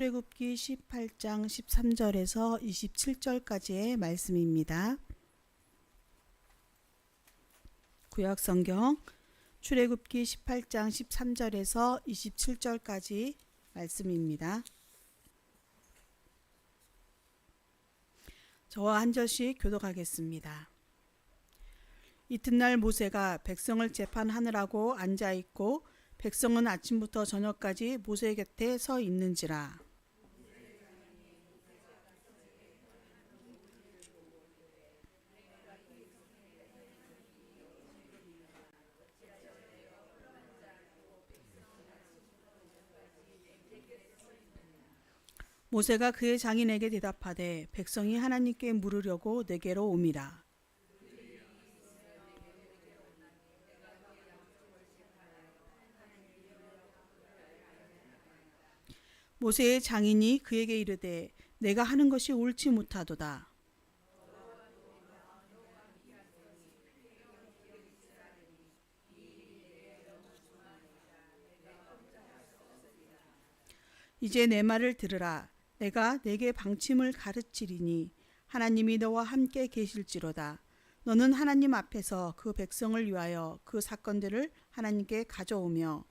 출애굽기 18장 13절에서 27절까지의 말씀입니다. 구약 성경 출애굽기 18장 13절에서 27절까지 말씀입니다. 저와 한 절씩 교독하겠습니다. 이튿날 모세가 백성을 재판하느라고 앉아 있고 백성은 아침부터 저녁까지 모세 곁에 서 있는지라 모세가 그의 장인에게 대답하되 백성이 하나님께 물으려고 내게로 옴이라 모세의 장인이 그에게 이르되 내가 하는 것이 옳지 못하도다. 이제 내 말을 들으라 내가 내게 방침을 가르치리니 하나님이 너와 함께 계실지로다. 너는 하나님 앞에서 그 백성을 위하여 그 사건들을 하나님께 가져오며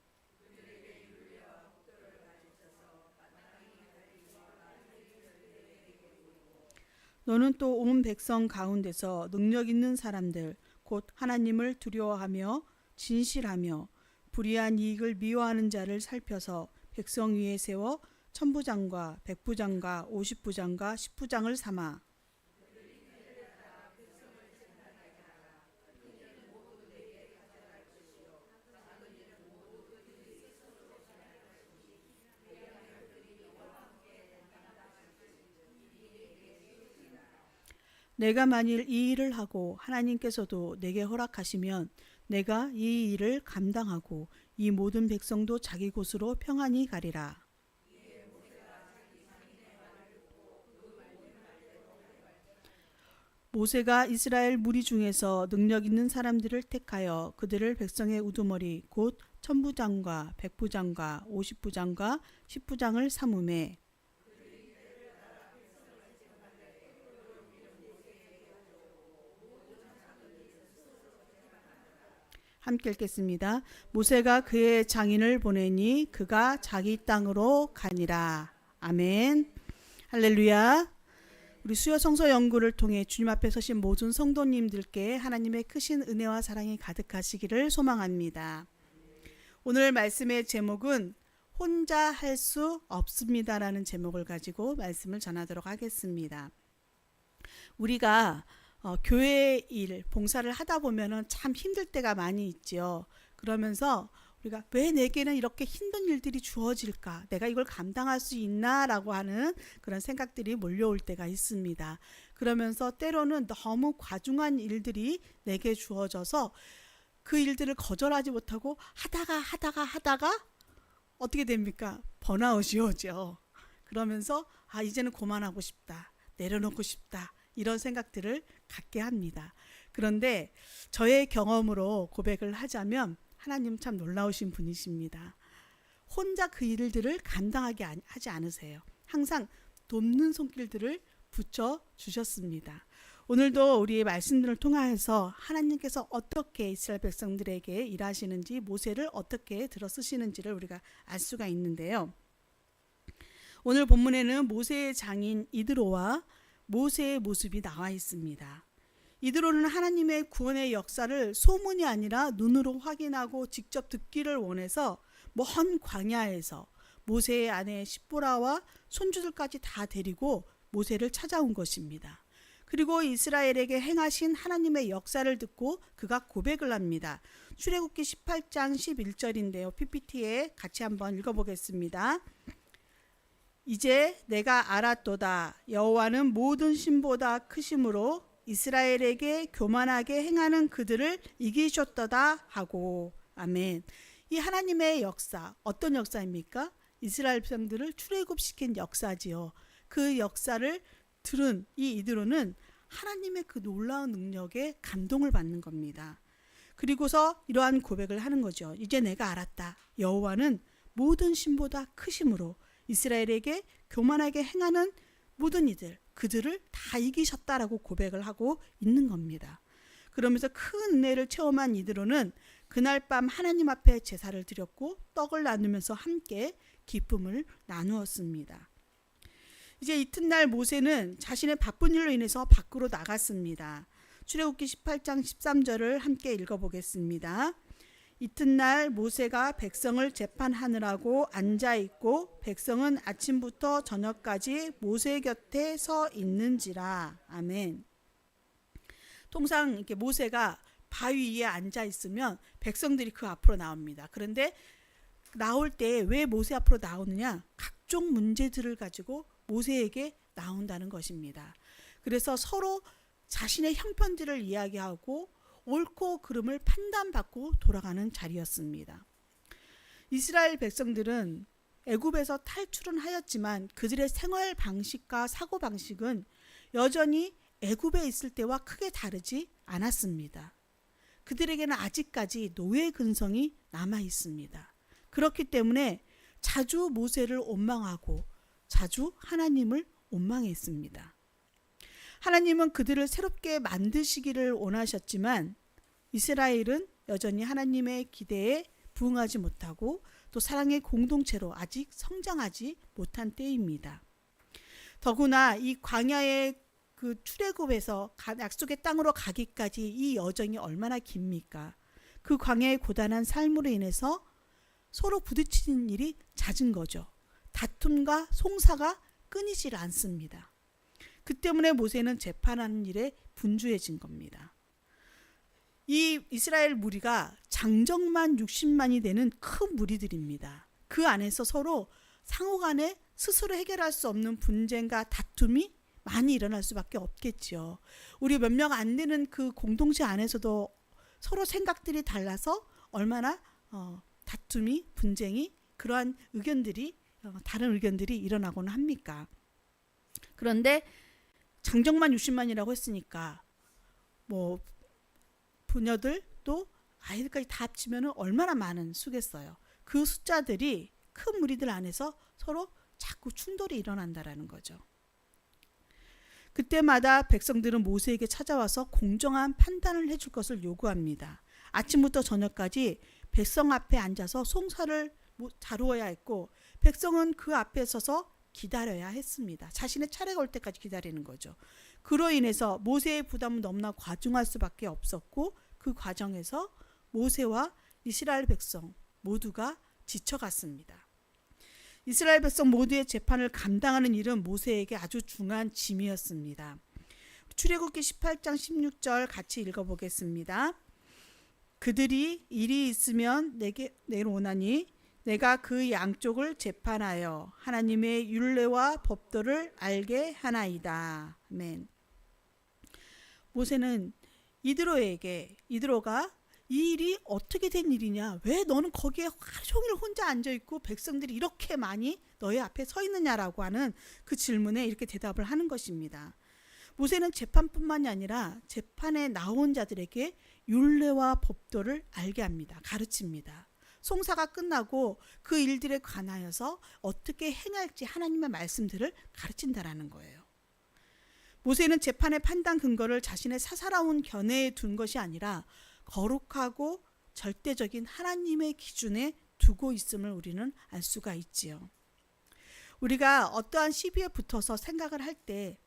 너는 또 온 백성 가운데서 능력 있는 사람들 곧 하나님을 두려워하며 진실하며 불의한 이익을 미워하는 자를 살펴서 백성 위에 세워 천부장과 백부장과 오십부장과 십부장을 삼아 내가 만일 이 일을 하고 하나님께서도 내게 허락하시면 내가 이 일을 감당하고 이 모든 백성도 자기 곳으로 평안히 가리라. 모세가 이스라엘 무리 중에서 능력 있는 사람들을 택하여 그들을 백성의 우두머리 곧 천부장과 백부장과 오십부장과 십부장을 삼음해 함께 읽겠습니다. 모세가 그의 장인을 보내니 그가 자기 땅으로 가니라. 아멘. 할렐루야. 우리 수요 성서 연구를 통해 주님 앞에 서신 모든 성도님들께 하나님의 크신 은혜와 사랑이 가득하시기를 소망합니다. 오늘 말씀의 제목은 혼자 할 수 없습니다라는 제목을 가지고 말씀을 전하도록 하겠습니다. 우리가 어, 교회 일, 봉사를 하다 보면은 참 힘들 때가 많이 있지요. 그러면서 우리가 왜 내게는 이렇게 힘든 일들이 주어질까? 내가 이걸 감당할 수 있나라고 하는 그런 생각들이 몰려올 때가 있습니다. 그러면서 때로는 너무 과중한 일들이 내게 주어져서 그 일들을 거절하지 못하고 하다가 하다가 하다가 어떻게 됩니까? 번아웃이 오죠. 그러면서 아 이제는 그만하고 싶다. 내려놓고 싶다. 이런 생각들을 갖게 합니다. 그런데 저의 경험으로 고백을 하자면 하나님 참 놀라우신 분이십니다. 혼자 그 일들을 감당하게 하지 않으세요. 항상 돕는 손길들을 붙여 주셨습니다. 오늘도 우리의 말씀들을 통하여서 하나님께서 어떻게 이스라엘 백성들에게 일하시는지 모세를 어떻게 들어 쓰시는지를 우리가 알 수가 있는데요. 오늘 본문에는 모세의 장인 이드로와 모세의 모습이 나와 있습니다. 이드로는 하나님의 구원의 역사를 소문이 아니라 눈으로 확인하고 직접 듣기를 원해서 먼 광야에서 모세의 아내 십보라와 손주들까지 다 데리고 모세를 찾아온 것입니다. 그리고 이스라엘에게 행하신 하나님의 역사를 듣고 그가 고백을 합니다. 출애굽기 18장 11절인데요. PPT에 같이 한번 읽어보겠습니다. 이제 내가 알았도다. 여호와는 모든 신보다 크심으로 이스라엘에게 교만하게 행하는 그들을 이기셨도다 하고 아멘. 이 하나님의 역사 어떤 역사입니까? 이스라엘 백성들을 출애굽시킨 역사지요. 그 역사를 들은 이 이드로는 하나님의 그 놀라운 능력에 감동을 받는 겁니다. 그리고서 이러한 고백을 하는 거죠. 이제 내가 알았다. 여호와는 모든 신보다 크심으로 이스라엘에게 교만하게 행하는 모든 이들 그들을 다 이기셨다라고 고백을 하고 있는 겁니다. 그러면서 큰 은혜를 체험한 이들로는 그날 밤 하나님 앞에 제사를 드렸고 떡을 나누면서 함께 기쁨을 나누었습니다. 이제 이튿날 모세는 자신의 바쁜 일로 인해서 밖으로 나갔습니다. 출애굽기 18장 13절을 함께 읽어보겠습니다. 이튿날 모세가 백성을 재판하느라고 앉아 있고 백성은 아침부터 저녁까지 모세 곁에 서 있는지라. 아멘. 통상 이렇게 모세가 바위 위에 앉아 있으면 백성들이 그 앞으로 나옵니다. 그런데 나올 때 왜 모세 앞으로 나오느냐? 각종 문제들을 가지고 모세에게 나온다는 것입니다. 그래서 서로 자신의 형편들을 이야기하고 옳고 그름을 판단받고 돌아가는 자리였습니다. 이스라엘 백성들은 애굽에서 탈출은 하였지만 그들의 생활 방식과 사고 방식은 여전히 애굽에 있을 때와 크게 다르지 않았습니다. 그들에게는 아직까지 노예 근성이 남아 있습니다. 그렇기 때문에 자주 모세를 원망하고 자주 하나님을 원망했습니다. 하나님은 그들을 새롭게 만드시기를 원하셨지만 이스라엘은 여전히 하나님의 기대에 부응하지 못하고 또 사랑의 공동체로 아직 성장하지 못한 때입니다. 더구나 이 광야의 그 출애굽에서 약속의 땅으로 가기까지 이 여정이 얼마나 깁니까? 그 광야의 고단한 삶으로 인해서 서로 부딪히는 일이 잦은 거죠. 다툼과 송사가 끊이질 않습니다. 그 때문에 모세는 재판하는 일에 분주해진 겁니다. 이 이스라엘 무리가 장정만 60만이 되는 큰 무리들입니다. 그 안에서 서로 상호 간에 스스로 해결할 수 없는 분쟁과 다툼이 많이 일어날 수밖에 없겠지요. 우리 몇 명 안 되는 그 공동체 안에서도 서로 생각들이 달라서 얼마나 어, 다툼이 분쟁이 그러한 의견들이 어, 다른 의견들이 일어나고는 합니까? 그런데 장정만 60만이라고 했으니까 뭐 부녀들 또 아이들까지 다 합치면 얼마나 많은 수겠어요. 그 숫자들이 큰 무리들 안에서 서로 자꾸 충돌이 일어난다라는 거죠. 그때마다 백성들은 모세에게 찾아와서 공정한 판단을 해줄 것을 요구합니다. 아침부터 저녁까지 백성 앞에 앉아서 송사를 다루어야 했고 백성은 그 앞에 서서 기다려야 했습니다. 자신의 차례가 올 때까지 기다리는 거죠. 그로 인해서 모세의 부담은 너무나 과중할 수밖에 없었고 그 과정에서 모세와 이스라엘 백성 모두가 지쳐갔습니다. 이스라엘 백성 모두의 재판을 감당하는 일은 모세에게 아주 중요한 짐이었습니다. 출애굽기 18장 16절 같이 읽어 보겠습니다. 그들이 일이 있으면 내게 내려오나니 내가 그 양쪽을 재판하여 하나님의 율례와 법도를 알게 하나이다. 아멘. 모세는 이드로에게 이드로가 이 일이 어떻게 된 일이냐? 왜 너는 거기에 하루 종일 혼자 앉아 있고 백성들이 이렇게 많이 너희 앞에 서 있느냐라고 하는 그 질문에 이렇게 대답을 하는 것입니다. 모세는 재판뿐만이 아니라 재판에 나온 자들에게 율례와 법도를 알게 합니다. 가르칩니다. 송사가 끝나고 그 일들에 관하여서 어떻게 행할지 하나님의 말씀들을 가르친다라는 거예요. 모세는 재판의 판단 근거를 자신의 사사로운 견해에 둔 것이 아니라 거룩하고 절대적인 하나님의 기준에 두고 있음을 우리는 알 수가 있지요. 우리가 어떠한 시비에 붙어서 생각을 할 때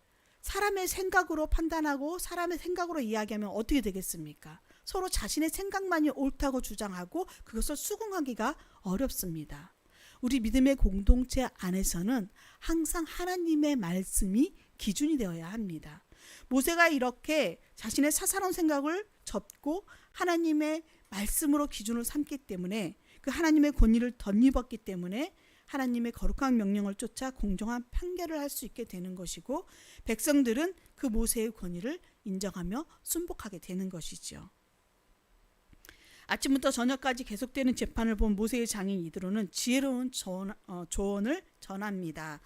사람의 생각으로 판단하고 사람의 생각으로 이야기하면 어떻게 되겠습니까? 서로 자신의 생각만이 옳다고 주장하고 그것을 수긍하기가 어렵습니다. 우리 믿음의 공동체 안에서는 항상 하나님의 말씀이 기준이 되어야 합니다. 모세가 이렇게 자신의 사사로운 생각을 접고 하나님의 말씀으로 기준을 삼기 때문에 그 하나님의 권위를 덧입었기 때문에 하나님의 거룩한 명령을 쫓아 공정한 판결을 할 수 있게 되는 것이고 백성들은 그 모세의 권위를 인정하며 순복하게 되는 것이죠. 아침부터 저녁까지 계속되는 재판을 본 모세의 장인 이드로는 지혜로운 조언, 어, 조언을 전합니다.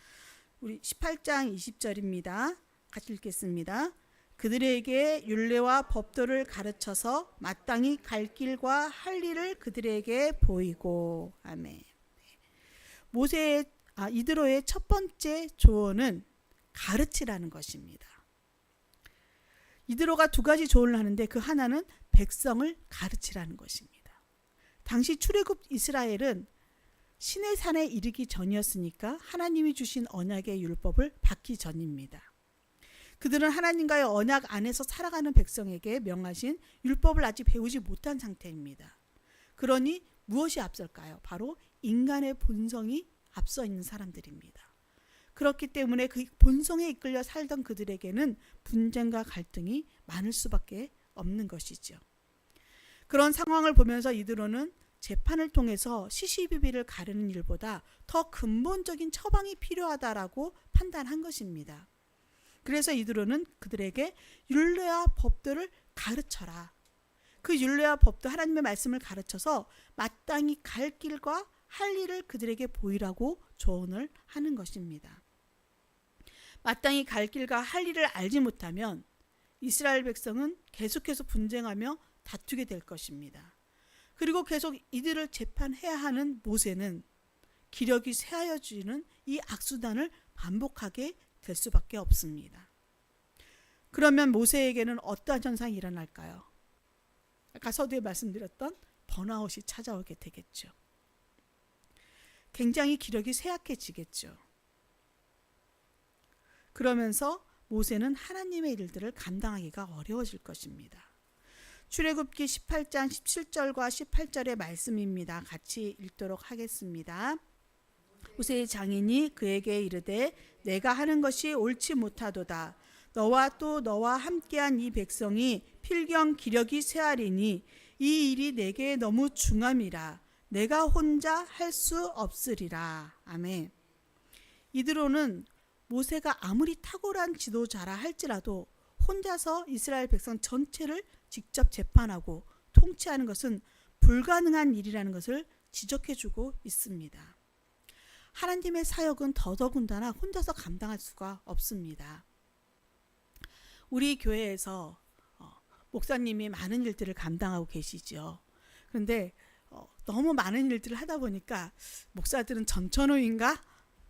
우리 18장 20절입니다. 같이 읽겠습니다. 그들에게 율례와 법도를 가르쳐서 마땅히 갈 길과 할 일을 그들에게 보이고 아멘. 모세의 아, 이드로의 첫 번째 조언은 가르치라는 것입니다. 이드로가 두 가지 조언을 하는데 그 하나는 백성을 가르치라는 것입니다. 당시 출애굽 이스라엘은 신의 산에 이르기 전이었으니까 하나님이 주신 언약의 율법을 받기 전입니다. 그들은 하나님과의 언약 안에서 살아가는 백성에게 명하신 율법을 아직 배우지 못한 상태입니다. 그러니 무엇이 앞설까요? 바로 인간의 본성이 앞서 있는 사람들입니다. 그렇기 때문에 그 본성에 이끌려 살던 그들에게는 분쟁과 갈등이 많을 수밖에 없는 것이죠. 그런 상황을 보면서 이드로는 재판을 통해서 시시비비를 가르는 일보다 더 근본적인 처방이 필요하다라고 판단한 것입니다. 그래서 이드로는 그들에게 율례와 법들을 가르쳐라. 그 율례와 법도 하나님의 말씀을 가르쳐서 마땅히 갈 길과 할 일을 그들에게 보이라고 조언을 하는 것입니다. 마땅히 갈 길과 할 일을 알지 못하면 이스라엘 백성은 계속해서 분쟁하며 다투게 될 것입니다. 그리고 계속 이들을 재판해야 하는 모세는 기력이 쇠하여 지는 이 악수단을 반복하게 될 수밖에 없습니다. 그러면 모세에게는 어떠한 현상이 일어날까요? 아까 서두에 말씀드렸던 번아웃이 찾아오게 되겠죠. 굉장히 기력이 쇠약해지겠죠. 그러면서 모세는 하나님의 일들을 감당하기가 어려워질 것입니다. 출애굽기 18장 17절과 18절의 말씀입니다. 같이 읽도록 하겠습니다. 모세의 장인이 그에게 이르되 내가 하는 것이 옳지 못하도다. 너와 또 너와 함께한 이 백성이 필경 기력이 쇠하리니 이 일이 내게 너무 중함이라. 내가 혼자 할 수 없으리라. 아멘. 이드로는 모세가 아무리 탁월한 지도자라 할지라도 혼자서 이스라엘 백성 전체를 직접 재판하고 통치하는 것은 불가능한 일이라는 것을 지적해주고 있습니다. 하나님의 사역은 더더군다나 혼자서 감당할 수가 없습니다. 우리 교회에서 어, 목사님이 많은 일들을 감당하고 계시죠. 그런데 어, 너무 많은 일들을 하다 보니까 목사들은 전천후인가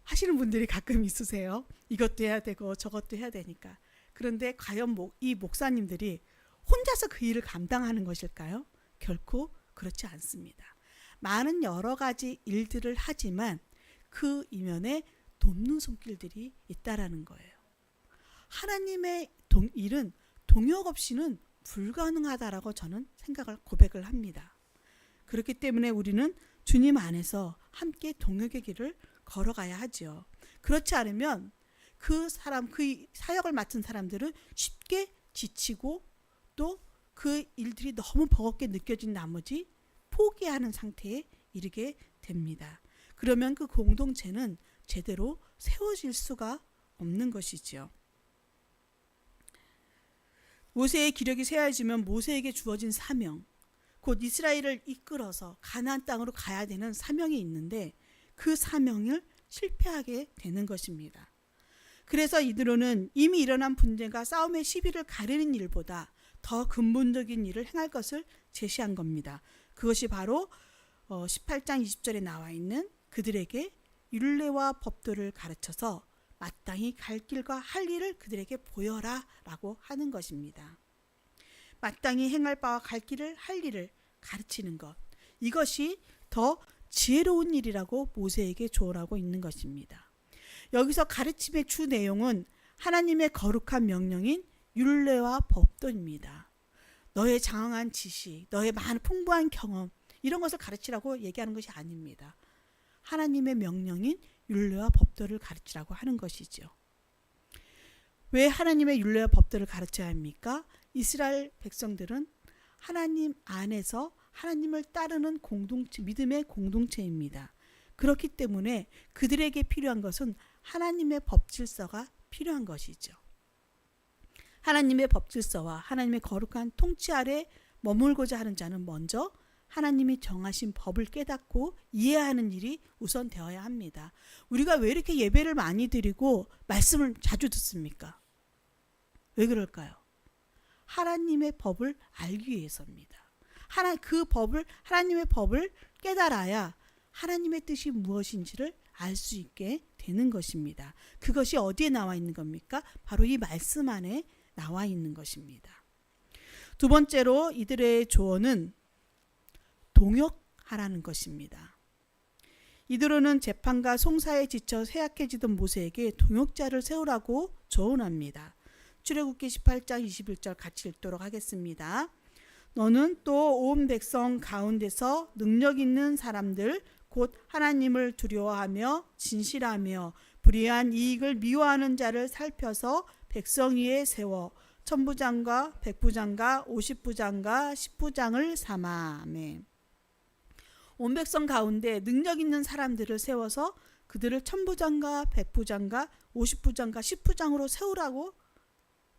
하시는 분들이 가끔 있으세요. 이것도 해야 되고 저것도 해야 되니까. 그런데 과연 이 목사님들이 혼자서 그 일을 감당하는 것일까요? 결코 그렇지 않습니다. 많은 여러 가지 일들을 하지만 그 이면에 돕는 손길들이 있다라는 거예요. 하나님의 동, 일은 동역 없이는 불가능하다라고 저는 생각을 고백을 합니다. 그렇기 때문에 우리는 주님 안에서 함께 동역의 길을 걸어가야 하죠. 그렇지 않으면 그 사람, 그 사역을 맡은 사람들은 쉽게 지치고 또 그 일들이 너무 버겁게 느껴진 나머지 포기하는 상태에 이르게 됩니다. 그러면 그 공동체는 제대로 세워질 수가 없는 것이지요. 모세의 기력이 세워지면 모세에게 주어진 사명, 곧 이스라엘을 이끌어서 가나안 땅으로 가야 되는 사명이 있는데 그 사명을 실패하게 되는 것입니다. 그래서 이들로는 이미 일어난 분쟁과 싸움의 시비를 가르는 일보다 더 근본적인 일을 행할 것을 제시한 겁니다. 그것이 바로 18장 어, 20절에 나와 있는 그들에게 율례와 법도를 가르쳐서 마땅히 갈 길과 할 일을 그들에게 보여라라고 하는 것입니다. 마땅히 행할 바와 갈 길을 할 일을 가르치는 것 이것이 더 지혜로운 일이라고 모세에게 조언하고 있는 것입니다. 여기서 가르침의 주 내용은 하나님의 거룩한 명령인 율례와 법도입니다. 너의 장황한 지식, 너의 많은 풍부한 경험 이런 것을 가르치라고 얘기하는 것이 아닙니다. 하나님의 명령인 율례와 법도를 가르치라고 하는 것이죠. 왜 하나님의 율례와 법도를 가르쳐야 합니까? 이스라엘 백성들은 하나님 안에서 하나님을 따르는 공동체, 믿음의 공동체입니다. 그렇기 때문에 그들에게 필요한 것은 하나님의 법 질서가 필요한 것이죠. 하나님의 법 질서와 하나님의 거룩한 통치 아래 머물고자 하는 자는 먼저 하나님이 정하신 법을 깨닫고 이해하는 일이 우선 되어야 합니다. 우리가 왜 이렇게 예배를 많이 드리고 말씀을 자주 듣습니까? 왜 그럴까요? 하나님의 법을 알기 위해서입니다. 하나 그 법을 하나님의 법을 깨달아야 하나님의 뜻이 무엇인지를 알 수 있게 되는 것입니다. 그것이 어디에 나와 있는 겁니까? 바로 이 말씀 안에 나와 있는 것입니다. 두 번째로 이들의 조언은 동역하라는 것입니다. 이들은 재판과 송사에 지쳐 쇠약해지던 모세에게 동역자를 세우라고 조언합니다. 출애굽기 18장 21절 같이 읽도록 하겠습니다. 너는 또 온 백성 가운데서 능력 있는 사람들 곧 하나님을 두려워하며 진실하며 불의한 이익을 미워하는 자를 살펴서 백성 위에 세워 천부장과 백부장과 오십부장과 십부장을 삼아 아멘. 온 백성 가운데 능력 있는 사람들을 세워서 그들을 천부장과 백부장과 오십부장과 십부장으로 세우라고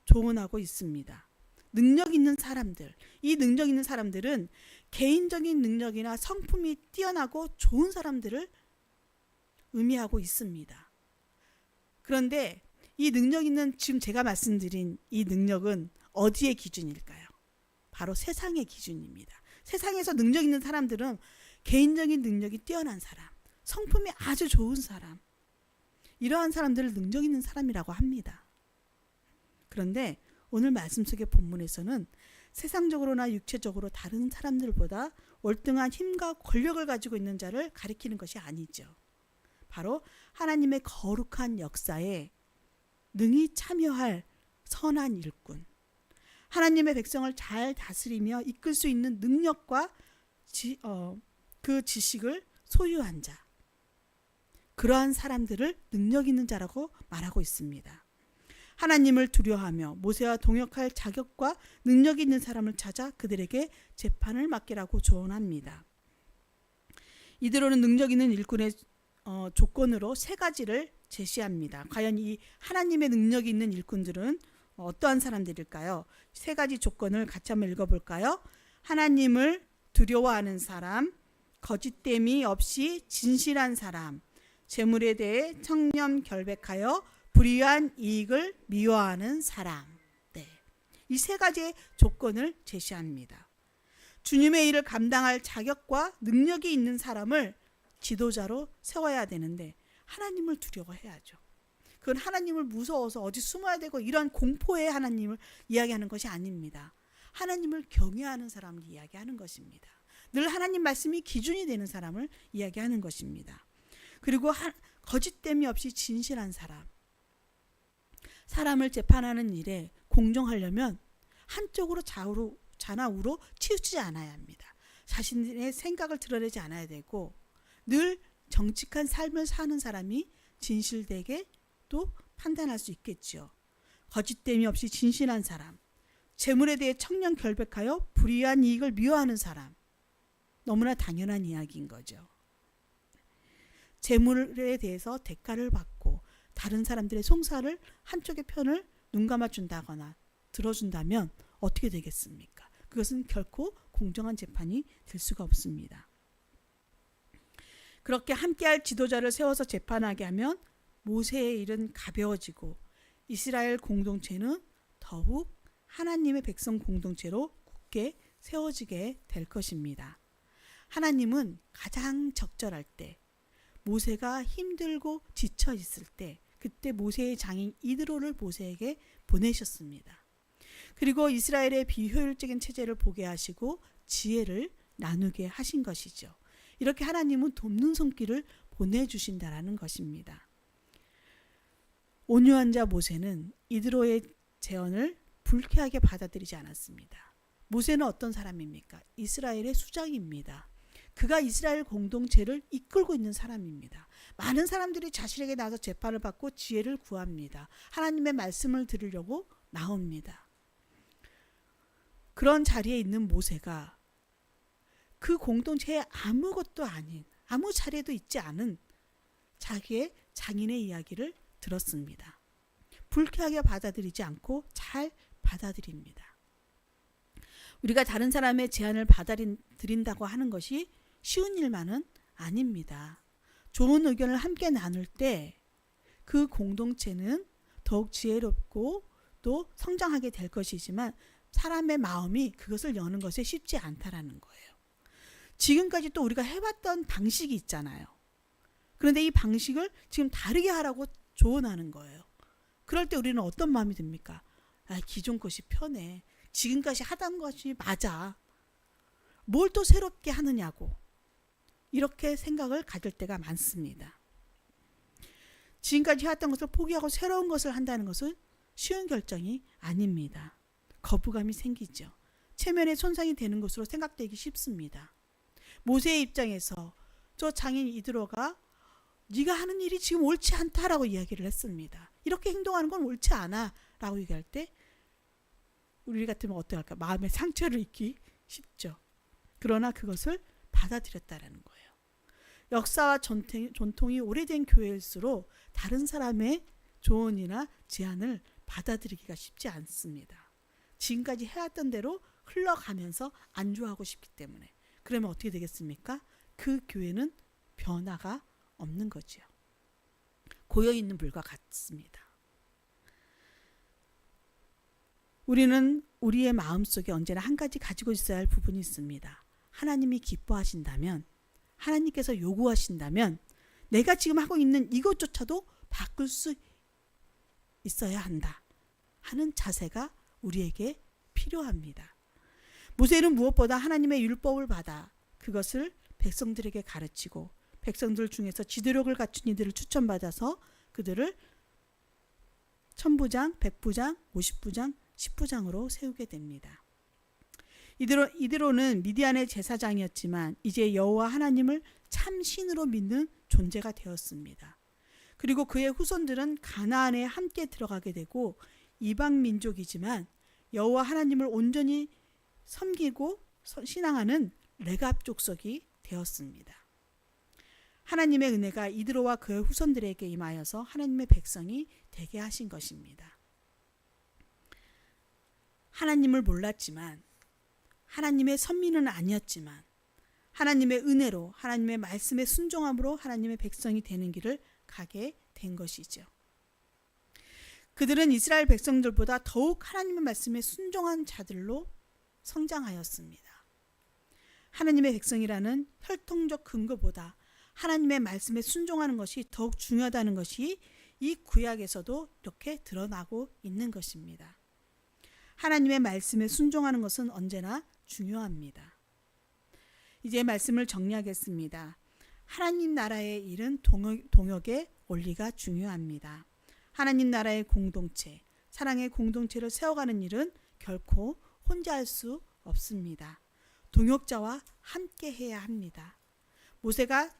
조언하고 있습니다. 능력 있는 사람들, 이 능력 있는 사람들은 개인적인 능력이나 성품이 뛰어나고 좋은 사람들을 의미하고 있습니다. 그런데 이 능력 있는 지금 제가 말씀드린 이 능력은 어디의 기준일까요? 바로 세상의 기준입니다. 세상에서 능력 있는 사람들은 개인적인 능력이 뛰어난 사람, 성품이 아주 좋은 사람, 이러한 사람들을 능력 있는 사람이라고 합니다. 그런데 오늘 말씀 속의 본문에서는 세상적으로나 육체적으로 다른 사람들보다 월등한 힘과 권력을 가지고 있는 자를 가리키는 것이 아니죠. 바로 하나님의 거룩한 역사에 능히 참여할 선한 일꾼, 하나님의 백성을 잘 다스리며 이끌 수 있는 능력과 지, 어, 그 지식을 소유한 자, 그러한 사람들을 능력 있는 자라고 말하고 있습니다. 하나님을 두려워하며 모세와 동역할 자격과 능력 있는 사람을 찾아 그들에게 재판을 맡기라고 조언합니다. 이대로는 능력 있는 일꾼의 어, 조건으로 세 가지를 제시합니다. 과연 이 하나님의 능력이 있는 일꾼들은 어떠한 사람들일까요? 세 가지 조건을 같이 한번 읽어볼까요? 하나님을 두려워하는 사람, 거짓됨이 없이 진실한 사람, 재물에 대해 청렴 결백하여 불의한 이익을 미워하는 사람. 네. 이 세 가지의 조건을 제시합니다. 주님의 일을 감당할 자격과 능력이 있는 사람을 지도자로 세워야 되는데 하나님을 두려워해야죠. 그건 하나님을 무서워서 어디 숨어야 되고 이런 공포의 하나님을 이야기하는 것이 아닙니다. 하나님을 경외하는 사람을 이야기하는 것입니다. 늘 하나님 말씀이 기준이 되는 사람을 이야기하는 것입니다. 그리고 하, 거짓됨이 없이 진실한 사람. 사람을 재판하는 일에 공정하려면 한쪽으로 좌우로 좌나우로 치우치지 않아야 합니다. 자신의 생각을 드러내지 않아야 되고 늘 정직한 삶을 사는 사람이 진실되게 또 판단할 수 있겠지요. 거짓됨이 없이 진실한 사람, 재물에 대해 청렴 결백하여 불의한 이익을 미워하는 사람. 너무나 당연한 이야기인 거죠. 재물에 대해서 대가를 받고 다른 사람들의 송사를 한쪽의 편을 눈 감아 준다거나 들어준다면 어떻게 되겠습니까? 그것은 결코 공정한 재판이 될 수가 없습니다. 그렇게 함께할 지도자를 세워서 재판하게 하면 모세의 일은 가벼워지고 이스라엘 공동체는 더욱 하나님의 백성 공동체로 굳게 세워지게 될 것입니다. 하나님은 가장 적절할 때 모세가 힘들고 지쳐 있을 때 그때 모세의 장인 이드로를 모세에게 보내셨습니다. 그리고 이스라엘의 비효율적인 체제를 보게 하시고 지혜를 나누게 하신 것이죠. 이렇게 하나님은 돕는 손길을 보내주신다라는 것입니다. 온유한 자 모세는 이드로의 제언을 불쾌하게 받아들이지 않았습니다. 모세는 어떤 사람입니까? 이스라엘의 수장입니다. 그가 이스라엘 공동체를 이끌고 있는 사람입니다. 많은 사람들이 자신에게 나서 재판을 받고 지혜를 구합니다. 하나님의 말씀을 들으려고 나옵니다. 그런 자리에 있는 모세가 그 공동체에 아무것도 아닌 아무 자리에도 있지 않은 자기의 장인의 이야기를 들었습니다. 불쾌하게 받아들이지 않고 잘 받아들입니다. 우리가 다른 사람의 제안을 받아들인다고 하는 것이 쉬운 일만은 아닙니다. 좋은 의견을 함께 나눌 때 그 공동체는 더욱 지혜롭고 또 성장하게 될 것이지만 사람의 마음이 그것을 여는 것에 쉽지 않다라는 거예요. 지금까지 또 우리가 해왔던 방식이 있잖아요. 그런데 이 방식을 지금 다르게 하라고 조언하는 거예요. 그럴 때 우리는 어떤 마음이 듭니까? 아, 기존 것이 편해. 지금까지 하던 것이 맞아. 뭘 또 새롭게 하느냐고. 이렇게 생각을 가질 때가 많습니다. 지금까지 해왔던 것을 포기하고 새로운 것을 한다는 것은 쉬운 결정이 아닙니다. 거부감이 생기죠. 체면에 손상이 되는 것으로 생각되기 쉽습니다. 모세의 입장에서 저 장인 이드로가 네가 하는 일이 지금 옳지 않다라고 이야기를 했습니다. 이렇게 행동하는 건 옳지 않아라고 얘기할 때 우리 같으면 어떡할까? 마음의 상처를 입기 쉽죠. 그러나 그것을 받아들였다라는 거예요. 역사와 전통, 전통이 오래된 교회일수록 다른 사람의 조언이나 제안을 받아들이기가 쉽지 않습니다. 지금까지 해왔던 대로 흘러가면서 안주하고 싶기 때문에 그러면 어떻게 되겠습니까? 그 교회는 변화가 없는 거지요. 고여 있는 불과 같습니다. 우리는 우리의 마음 속에 언제나 한 가지 가지고 있어야 할 부분이 있습니다. 하나님이 기뻐하신다면, 하나님께서 요구하신다면, 내가 지금 하고 있는 이것조차도 바꿀 수 있어야 한다. 하는 자세가 우리에게 필요합니다. 모세는 무엇보다 하나님의 율법을 받아 그것을 백성들에게 가르치고 백성들 중에서 지도력을 갖춘 이들을 추천받아서 그들을 천부장, 백부장, 오십부장, 십부장으로 세우게 됩니다. 이드로, 이드로는 미디안의 제사장이었지만 이제 여호와 하나님을 참 신으로 믿는 존재가 되었습니다. 그리고 그의 후손들은 가나안에 함께 들어가게 되고 이방 민족이지만 여호와 하나님을 온전히 섬기고 신앙하는 레갑 족속이 되었습니다. 하나님의 은혜가 이드로와 그의 후손들에게 임하여서 하나님의 백성이 되게 하신 것입니다. 하나님을 몰랐지만 하나님의 선민은 아니었지만 하나님의 은혜로 하나님의 말씀에 순종함으로 하나님의 백성이 되는 길을 가게 된 것이죠. 그들은 이스라엘 백성들보다 더욱 하나님의 말씀에 순종한 자들로 성장하였습니다. 하나님의 백성이라는 혈통적 근거보다 하나님의 말씀에 순종하는 것이 더욱 중요하다는 것이 이 구약에서도 이렇게 드러나고 있는 것입니다. 하나님의 말씀에 순종하는 것은 언제나 중요합니다. 이제 말씀을 정리하겠습니다. 하나님 나라의 일은 동역, 의 원리가 중요합니다. 하나님 나라의 공동체, 사랑의 공동체를 세워가는 일은 결코 혼자 할 수 없습니다. 동역자와 함께 해야 합니다. 모세가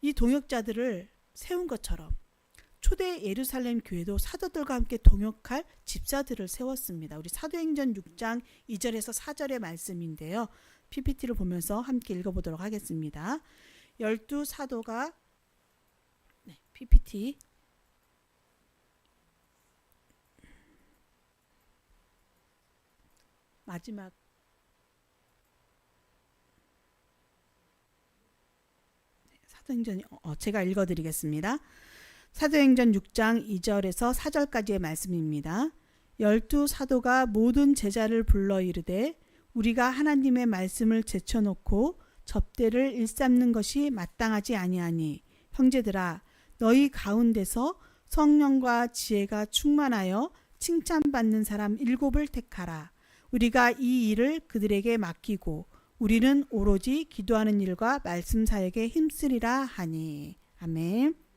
이 동역자들을 세운 것처럼 초대 예루살렘 교회도 사도들과 함께 동역할 집사들을 세웠습니다. 우리 사도행전 6장 2절에서 4절의 말씀인데요. PPT를 보면서 함께 읽어보도록 하겠습니다. 열두 사도가 네, PPT 마지막 네, 사도행전 어, 제가 읽어드리겠습니다. 사도행전 6장 2절에서 4절까지의 말씀입니다. 열두 사도가 모든 제자를 불러 이르되 우리가 하나님의 말씀을 제쳐놓고 접대를 일삼는 것이 마땅하지 아니하니 형제들아 너희 가운데서 성령과 지혜가 충만하여 칭찬받는 사람 일곱을 택하라 우리가 이 일을 그들에게 맡기고 우리는 오로지 기도하는 일과 말씀 사역에 힘쓰리라 하니 아멘.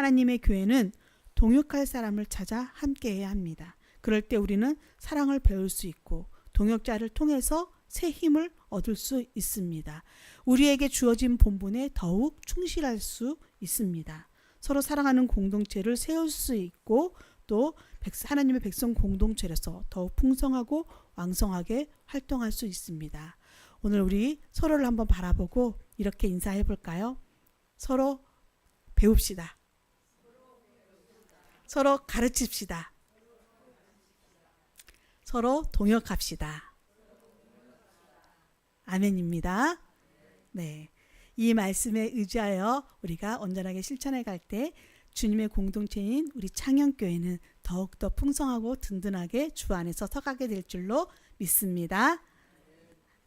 하나님의 교회는 동역할 사람을 찾아 함께해야 합니다. 그럴 때 우리는 사랑을 배울 수 있고 동역자를 통해서 새 힘을 얻을 수 있습니다. 우리에게 주어진 본분에 더욱 충실할 수 있습니다. 서로 사랑하는 공동체를 세울 수 있고 또 하나님의 백성 공동체로서 더욱 풍성하고 왕성하게 활동할 수 있습니다. 오늘 우리 서로를 한번 바라보고 이렇게 인사해 볼까요? 서로 배웁시다. 서로 가르칩시다. 서로 동역합시다. 아멘입니다. 네. 이 말씀에 의지하여 우리가 온전하게 실천해 갈 때 주님의 공동체인 우리 창현교회는 더욱더 풍성하고 든든하게 주 안에서 서가게 될 줄로 믿습니다.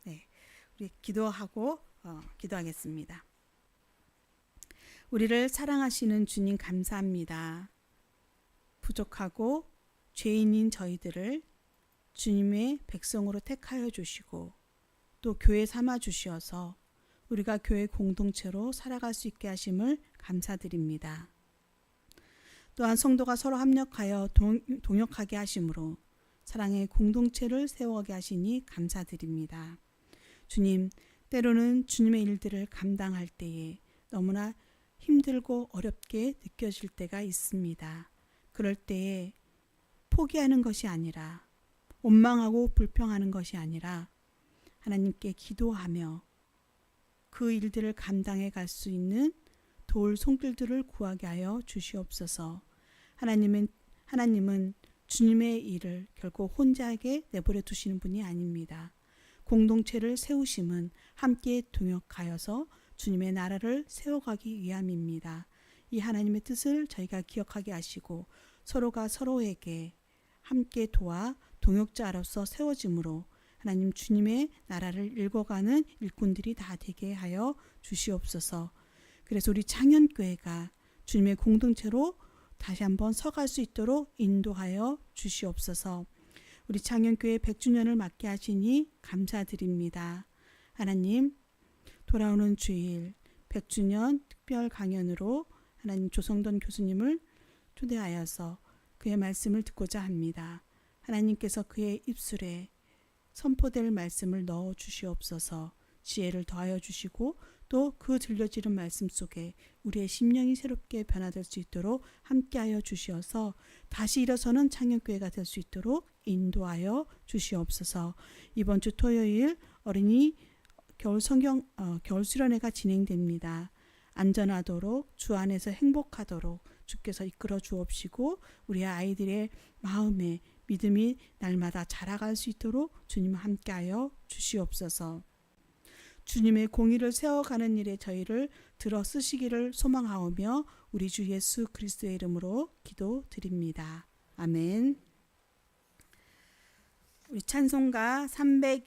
네. 우리 기도하고 어, 기도하겠습니다. 우리를 사랑하시는 주님 감사합니다. 부족하고 죄인인 저희들을 주님의 백성으로 택하여 주시고 또 교회 삼아 주시어서 우리가 교회 공동체로 살아갈 수 있게 하심을 감사드립니다. 또한 성도가 서로 합력하여 동, 동역하게 하심으로 사랑의 공동체를 세워가게 하시니 감사드립니다. 주님, 때로는 주님의 일들을 감당할 때에 너무나 힘들고 어렵게 느껴질 때가 있습니다. 그럴 때에 포기하는 것이 아니라 원망하고 불평하는 것이 아니라 하나님께 기도하며 그 일들을 감당해 갈 수 있는 도울 손길들을 구하게 하여 주시옵소서. 하나님은 하나님은 주님의 일을 결코 혼자하게 내버려 두시는 분이 아닙니다. 공동체를 세우심은 함께 동역하여서 주님의 나라를 세워가기 위함입니다. 이 하나님의 뜻을 저희가 기억하게 하시고 서로가 서로에게 함께 도와 동역자로서 세워짐으로 하나님 주님의 나라를 읽어가는 일꾼들이 다 되게 하여 주시옵소서. 그래서 우리 창현교회가 주님의 공동체로 다시 한번 서갈 수 있도록 인도하여 주시옵소서. 우리 창현교회 100주년을 맞게 하시니 감사드립니다. 하나님, 돌아오는 주일 100주년 특별 강연으로 하나님 조성돈 교수님을 초대하여서 그의 말씀을 듣고자 합니다. 하나님께서 그의 입술에 선포될 말씀을 넣어 주시옵소서 지혜를 더하여 주시고 또 그 들려지는 말씀 속에 우리의 심령이 새롭게 변화될 수 있도록 함께하여 주시어서 다시 일어서는 창녕교회가 될 수 있도록 인도하여 주시옵소서 이번 주 토요일 어린이 겨울 성경 어, 겨울 수련회가 진행됩니다. 안전하도록 주 안에서 행복하도록 주께서 이끌어 주옵시고 우리 아이들의 마음에 믿음이 날마다 자라갈 수 있도록 주님 함께하여 주시옵소서. 주님의 공의를 세워가는 일에 저희를 들어 쓰시기를 소망하오며 우리 주 예수 그리스도의 이름으로 기도드립니다. 아멘. 우리 찬송가 300